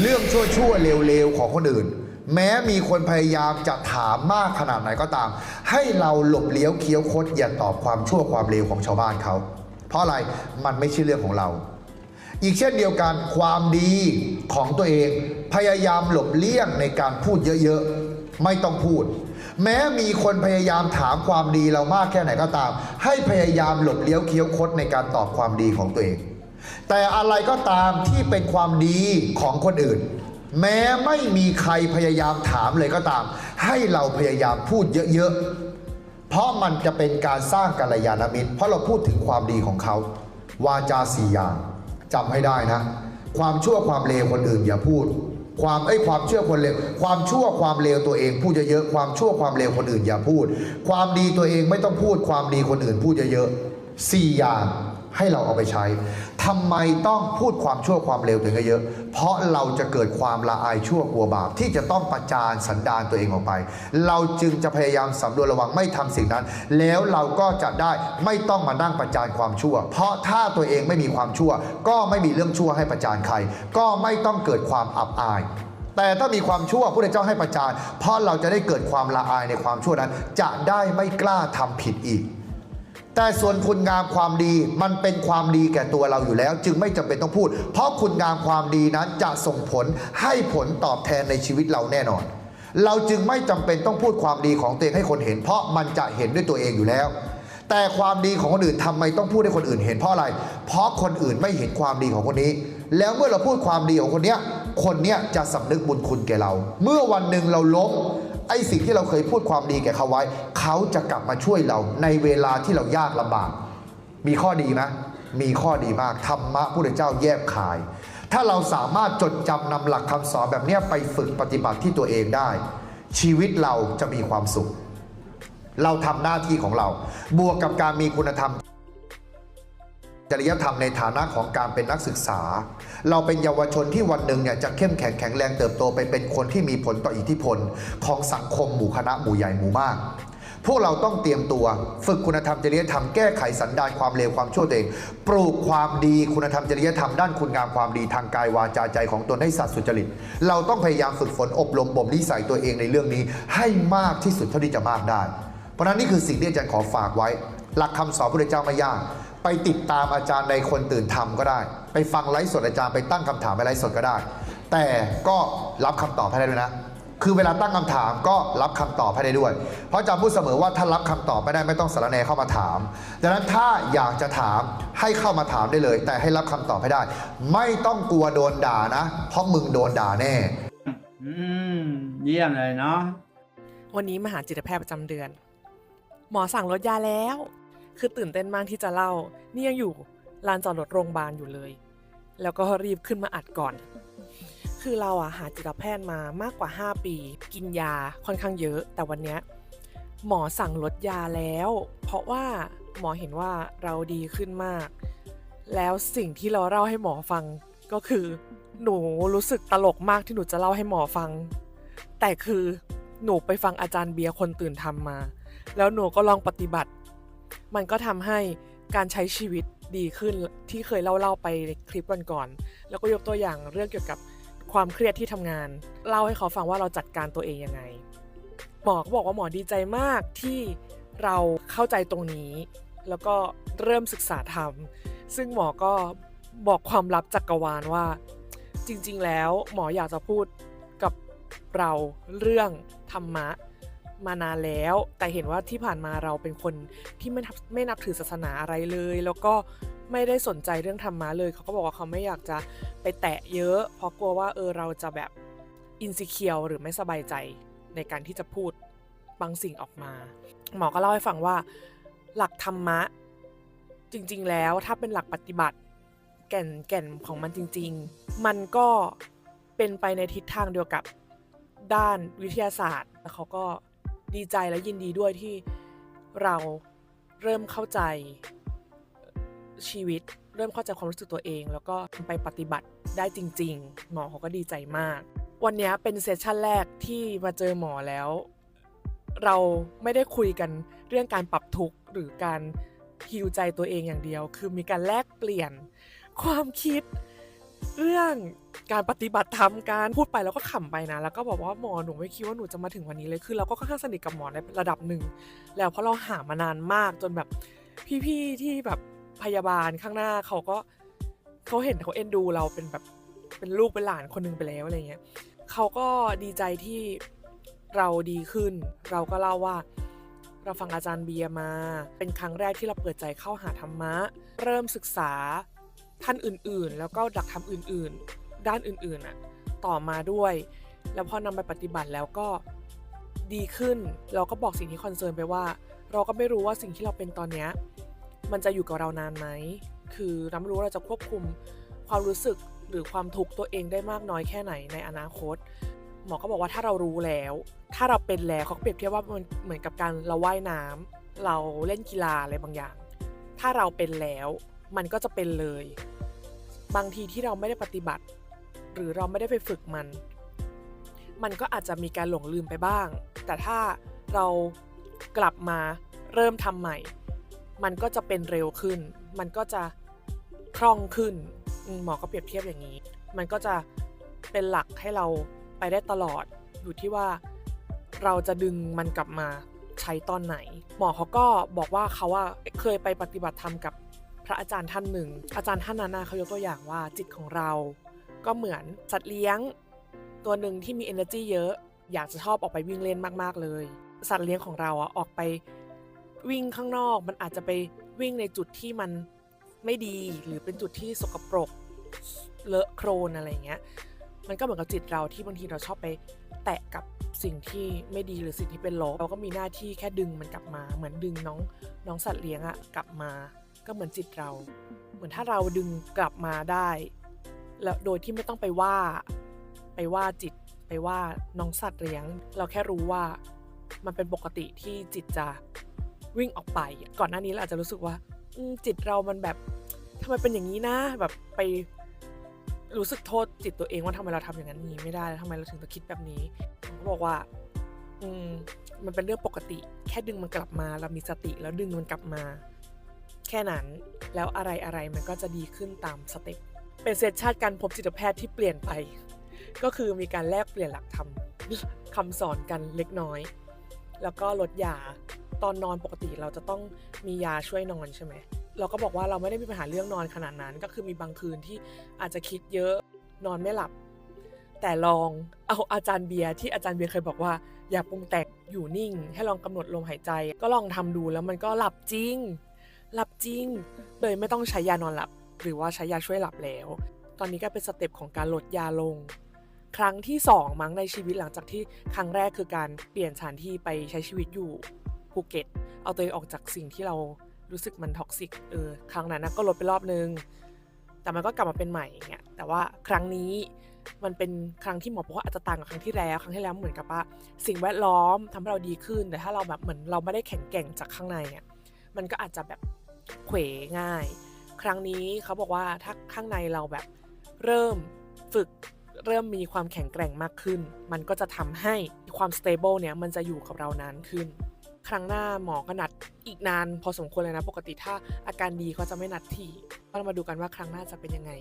เรื่องชั่วๆเลวๆของคนอื่น แม้มีคนพยายามจะถามมากขนาดไหนก็ตาม ให้เราหลบเลี้ยวเคี้ยวคดอย่าตอบความชั่วความเลวของชาวบ้านเขา เพราะอะไรมันไม่ใช่เรื่องของเรา อีกเช่นเดียวกันความดีของตัวเอง พยายามหลบเลี่ยงในการพูดเยอะๆ ไม่ต้องพูดแม้มีคนพยายามถามความดีเรามากแค่ไหนก็ตาม ให้พยายามหลบเลี้ยวเคี้ยวคดในการตอบความดีของตัวเอง แต่อะไรก็ตามที่เป็นความดีของคนอื่น แม้ไม่มีใครพยายามถามเลยก็ตาม ให้เราพยายามพูดเยอะๆ เพราะมันจะเป็นการสร้างกัลยาณมิตร เพราะเราพูดถึงความดีของเขา วาจาสี่อย่างจำให้ได้นะ ความชั่วความเลวคนอื่นอย่าพูดความเอ้ความเชื่อคนเลวความชั่วความเลวตัวเองพูดเยอะๆความชั่วความเลวคนอื่นอย่าพูด ความดีตัวเองไม่ต้องพูดความดีคนอื่นพูดเยอะๆสี่อย่าง ให้เราเอาไปใช้ทำไมต้องพูดความชั่วความเลวตัวเองเยอะ เพราะเราจะเกิดความละอายชั่วกลัวบาปที่จะต้องประจานสันดานตัวเองออกไป เราจึงจะพยายามสำรวจระวังไม่ทำสิ่งนั้น แล้วเราก็จะได้ไม่ต้องมานั่งประจานความชั่ว เพราะถ้าตัวเองไม่มีความชั่ว ก็ไม่มีเรื่องชั่วให้ประจานใคร ก็ไม่ต้องเกิดความอับอายแต่ถ้ามีความชั่วพระเจ้าให้ประจานเพราะเราจะได้เกิดความละอายในความชั่วนั้น จะได้ไม่กล้าทำผิดอีก แต่ส่วนคุณงามความดีมันเป็นความดีแก่ตัวเราอยู่แล้ว จึงไม่จำเป็นต้องพูด เพราะคุณงามความดีนั้นจะส่งผลให้ผลตอบแทนในชีวิตเราแน่นอน เราจึงไม่จำเป็นต้องพูดความดีของตัวเองให้คนเห็น เพราะมันจะเห็นด้วยตัวเองอยู่แล้ว แต่ความดีของคนอื่นทำไมต้องพูดให้คนอื่นเห็นเพราะอะไร เพราะคนอื่นไม่เห็นความดีของคนนี้ แล้วเมื่อเราพูดความดีของคนเนี้ยคนเนี้ยจะสำนึกบุญคุณแก่เรา เมื่อวันหนึ่งเราล้ม อ้สิ่งที่เราเคยพูดความดีแก่เขาไว้ เขาจะกลับมาช่วยเราในเวลาที่เรายากลำบาก มีข้อดีไหมมีข้อดีมากธรรมะพุทธเจ้าแยบขาย ถ้าเราสามารถจดจำนำหลักคำสอนแบบนี้ไปฝึกปฏิบัติที่ตัวเองได้ ชีวิตเราจะมีความสุข เราทำหน้าที่ของเรา บวกกับการมีคุณธรรม จริยธรรมในฐานะของการเป็นนักศึกษา เราเป็นเยาวชนที่วันหนึ่งเนี่ยจะเข้มแข็งแข็งแรงเติบโตไปเป็นคนที่มีผลต่ออิทธิพล ของสังคมหมู่คณะหมู่ใหญ่หมู่มาก พวกเราต้องเตรียมตัว ฝึกคุณธรรมจริยธรรมแก้ไขสันดานความเลวความชั่วเองปลูกความดีคุณธรรมจริยธรรมด้านคุณงามความดีทางกายวาจาใจของตนให้สัตย์สุจริต เราต้องพยายามฝึกฝนอบรมบ่มนิสัยตัวเองในเรื่องนี้ ให้มากที่สุดเท่าที่จะมากได้ เพราะนั้นนี่คือสิ่งที่อาจารย์ขอฝากไว้ หลักคำสอนพระเจ้าไม่ยาก ไปติดตามอาจารย์ในคนตื่นธรรมก็ได้ ไปฟังไลฟ์สดอาจารย์ไปตั้งคำถามในไลฟ์สดก็ได้ แต่ก็รับคำตอบให้ได้ด้วยนะ คือเวลาตั้งคำถามก็รับคำตอบให้ได้ด้วย เพราะอาจารย์พูดเสมอว่าถ้ารับคำตอบไม่ได้ไม่ต้องสารแหนเข้ามาถามดังนั้นถ้าอยากจะถามให้เข้ามาถามได้เลย แต่ให้รับคำตอบให้ได้ ไม่ต้องกลัวโดนด่านะ เพราะมึงโดนด่าแน่ อืมเยี่ยมเลยเนาะวันนี้มาหาจิตแพทย์ประจำเดือน หมอสั่งลดยาแล้ว คือตื่นเต้นมากที่จะเล่า นี่ยังอยู่ลานจอดรถโรงพยาบาลอยู่เลย แล้วก็รีบขึ้นมาอัดก่อน คือเราอะหาจิตแพทย์มามากกว่า 5 ปี กินยาค่อนข้างเยอะ แต่วันเนี้ยหมอสั่งลดยาแล้ว เพราะว่าหมอเห็นว่าเราดีขึ้นมาก แล้วสิ่งที่เราเล่าให้หมอฟังก็คือหนูรู้สึกตลกมากที่หนูจะเล่าให้หมอฟัง แต่คือหนูไปฟังอาจารย์เบียร์คนตื่นทำมา แล้วหนูก็ลองปฏิบัติ มันก็ทำให้การใช้ชีวิตดีขึ้นที่เคยเล่าเล่าๆไปในคลิปก่อนๆแล้วก็ยกตัวอย่างเรื่องเกี่ยวกับความเครียดที่ทำงาน เล่าให้เขาฟังว่าเราจัดการตัวเองยังไง หมอก็บอกว่าหมอดีใจมากที่เราเข้าใจตรงนี้ แล้วก็เริ่มศึกษาธรรมซึ่งหมอก็บอกความลับจักกรวาลว่า จริง ๆ แล้วหมออยากจะพูดกับเราเรื่องธรรมะ มานานแล้ว แต่เห็นว่าที่ผ่านมาเราเป็นคนที่ไม่ไม่นับถือศาสนาอะไรเลย แล้วก็ไม่ได้สนใจเรื่องธรรมะเลย เขาก็บอกว่าเขาไม่อยากจะไปแตะเยอะ เพราะกลัวว่าเออเราจะแบบอินสิเคียวหรือไม่สบายใจในการที่จะพูดบางสิ่งออกมา หมอก็เล่าให้ฟังว่าหลักธรรมะจริง ๆ แล้วถ้าเป็นหลักปฏิบัติ แก่นแก่นของมันจริง ๆ มันก็เป็นไปในทิศทางเดียวกับด้านวิทยาศาสตร์แล้วเขาก็ ดีใจและยินดีด้วยที่เราเริ่มเข้าใจชีวิต เริ่มเข้าใจความรู้สึกตัวเอง แล้วก็ไปปฏิบัติได้จริง ๆ หมอเขาก็ดีใจมาก วันนี้เป็นเซสชั่นแรกที่มาเจอหมอแล้ว เราไม่ได้คุยกันเรื่องการปรับทุกข์หรือการฮิวใจตัวเองอย่างเดียว คือมีการแลกเปลี่ยนความคิด เรื่องการปฏิบัติธรรมการพูดไปแล้วก็ขำไปนะ แล้วก็บอกว่าหมอหนูไม่คิดว่าหนูจะมาถึงวันนี้เลยคือเราก็ค่อนข้างสนิทกับหมอในระดับหนึ่งแล้วเพราะเราหามานานมากจนแบบพี่ๆที่แบบพยาบาลข้างหน้าเขาก็เขาเห็นเขาเอ็นดูเราเป็นแบบเป็นลูกเป็นหลานคนหนึงไปแล้วอะไรเงี้ยเขาก็ดีใจที่เราดีขึ้น เราก็เล่าว่าเราฟังอาจารย์เบียร์มา เป็นครั้งแรกที่เราเปิดใจเข้าหาธรรมะ เริ่มศึกษา ท่านอื่นๆ แล้วก็หลักธรรมอื่นๆ ด้านอื่นๆน่ะต่อมาด้วย แล้วพอนำไปปฏิบัติแล้วก็ดีขึ้น เราก็บอกสิ่งที่คอนเซิร์นไปว่า เราก็ไม่รู้ว่าสิ่งที่เราเป็นตอนเนี้ยมันจะอยู่กับเรานานไหม คือเราไม่รู้ว่าเราจะควบคุมความรู้สึกหรือความทุกข์ตัวเองได้มากน้อยแค่ไหนในอนาคต หมอก็บอกว่าถ้าเรารู้แล้ว ถ้าเราเป็นแล้วเขาเปรียบเทียบว่ามันเหมือนกับการเราว่ายน้ำเราเล่นกีฬาอะไรบางอย่าง ถ้าเราเป็นแล้ว มันก็จะเป็นเลย บางทีที่เราไม่ได้ปฏิบัติ หรือเราไม่ได้ไปฝึกมัน มันก็อาจจะมีการหลงลืมไปบ้าง แต่ถ้าเรากลับมาเริ่มทำใหม่ มันก็จะเป็นเร็วขึ้น มันก็จะคล่องขึ้นหมอก็เปรียบเทียบอย่างนี้ มันก็จะเป็นหลักให้เราไปได้ตลอด อยู่ที่ว่าเราจะดึงมันกลับมาใช้ตอนไหน หมอเขาก็บอกว่าเขาว่าเคยไปปฏิบัติธรรมกับ ระอาจารย์ท่านหนึ่ง อาจารย์ท่านนั้นเขายกตัวอย่างว่าจิตของเรา ก็เหมือนสัตว์เลี้ยง ตัวหนึ่งที่มี energy เยอะ อยากจะชอบออกไปวิ่งเล่นมากๆเลย สัตว์เลี้ยงของเราอะออกไปวิ่งข้างนอก มันอาจจะไปวิ่งในจุดที่มันไม่ดีหรือเป็นจุดที่สกปรกเลอะโครนอะไรเงี้ย มันก็เหมือนกับจิตเราที่บางทีเราชอบไปแตะกับสิ่งที่ไม่ดีหรือสิ่งที่เป็นลบเราก็มีหน้าที่แค่ดึงมันกลับมา เหมือนดึงน้องน้องสัตว์เลี้ยงอะกลับมา ก็เหมือนจิตเรา เหมือนถ้าเราดึงกลับมาได้ แล้วโดยที่ไม่ต้องไปว่า ไปว่าจิต ไปว่าน้องสัตว์เลี้ยง เราแค่รู้ว่ามันเป็นปกติที่จิตจะวิ่งออกไป ก่อนหน้านี้เราอาจจะรู้สึกว่าจิตเรามันแบบทำไมเป็นอย่างนี้นะแบบไปรู้สึกโทษจิตตัวเองว่าทำไมเราทำอย่างนั้นนี้ไม่ได้ทำไมเราถึงต้องคิดแบบนี้ผมก็บอกว่า อืมมันเป็นเรื่องปกติ แค่ดึงมันกลับมา เรามีสติแล้วดึงมันกลับมา ค่นั้น แล้วอะไรอะไรมันก็จะดีขึ้นตามสเต็ปเป็นเซสชันการพบจิตแพทย์ที่เปลี่ยนไป ก็คือมีการแลกเปลี่ยนหลักธรรมคำสอนกันเล็กน้อย แล้วก็ลดยาตอนนอนปกติเราจะต้องมียาช่วยนอนใช่ไหมเราก็บอกว่าเราไม่ได้มีปัญหาเรื่องนอนขนาดนั้น ก็คือมีบางคืนที่อาจจะคิดเยอะนอนไม่หลับ แต่ลองเอาอาจารย์เบียร์ที่อาจารย์เบียร์เคยบอกว่า อย่าปรุงแต่งอยู่นิ่ง ให้ลองกำหนดลมหายใจ ก็ลองทำดูแล้วมันก็หลับจริง หลับจริงเลยไม่ต้องใช้ยานอนหลับ หรือว่าใช้ยาช่วยหลับแล้ว ตอนนี้ก็เป็นสเต็ปของการลดยาลง ครั้งที่สองมั้งในชีวิตหลังจากที่ครั้งแรกคือการเปลี่ยนสถานที่ไปใช้ชีวิตอยู่ภูเก็ต เอาตัวเองออกจากสิ่งที่เรารู้สึกมันท็อกซิก เออ ครั้งนั้นนะก็ลดไปรอบนึง แต่มันก็กลับมาเป็นใหม่อย่างเงี้ย แต่ว่าครั้งนี้มันเป็นครั้งที่หมอบอกว่าอาจจะต่างกับครั้งที่แล้ว ครั้งที่แล้วเหมือนกับว่า สิ่งแวดล้อมทำให้เราดีขึ้น แต่ถ้าเราแบบเหมือนเราไม่ได้แข็งแกร่งจากข้างในอะ มันก็อาจจะแบบ เขวง่าย ครั้งนี้เขาบอกว่าถ้าข้างในเราแบบเริ่มฝึกเริ่มมีความแข็งแกร่งมากขึ้น มันก็จะทำให้ความสเตเบิลเนี่ยมันจะอยู่กับเรานานขึ้น ครั้งหน้าหมอก็นัดอีกนาน พอสมควรเลยนะ ปกติถ้าอาการดีเขาจะไม่นัดทีก็มาดูกันว่าครั้งหน้าจะเป็นยังไง